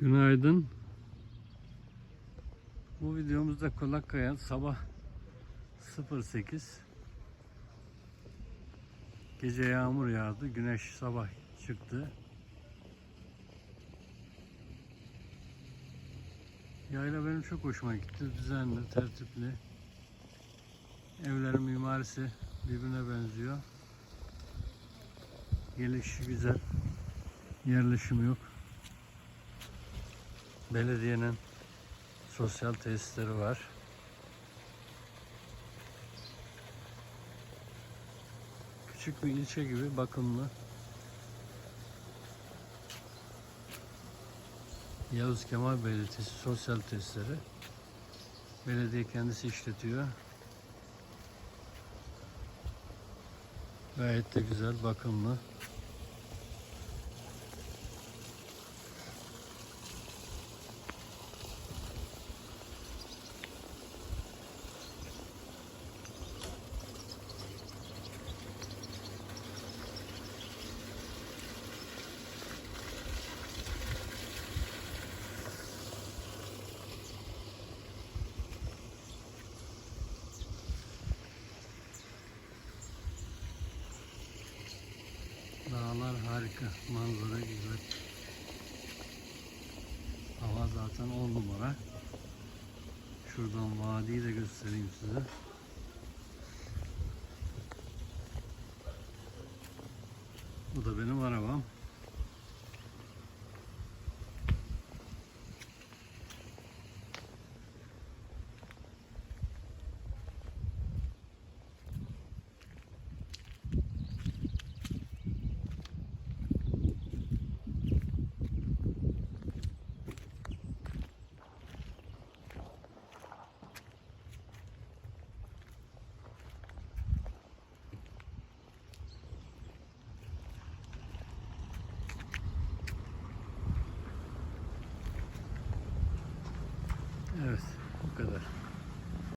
Günaydın. Bu videomuzda Kolakkaya sabah 08 Gece yağmur yağdı. Güneş sabah çıktı. Yayla benim çok hoşuma gitti. Düzenli, tertipli. Evlerin mimarisi birbirine benziyor. Gelişi güzel. Yerleşim yok. Belediyenin sosyal tesisleri var. Küçük bir ilçe gibi bakımlı. Yavuz Kemal Belediyesi sosyal tesisleri. Belediye kendisi işletiyor. Gayet de güzel, bakımlı. Dağlar harika, manzara güzel. Hava zaten on numara. Şuradan vadiyi de göstereyim size. Bu da benim arabam. Evet, bu kadar.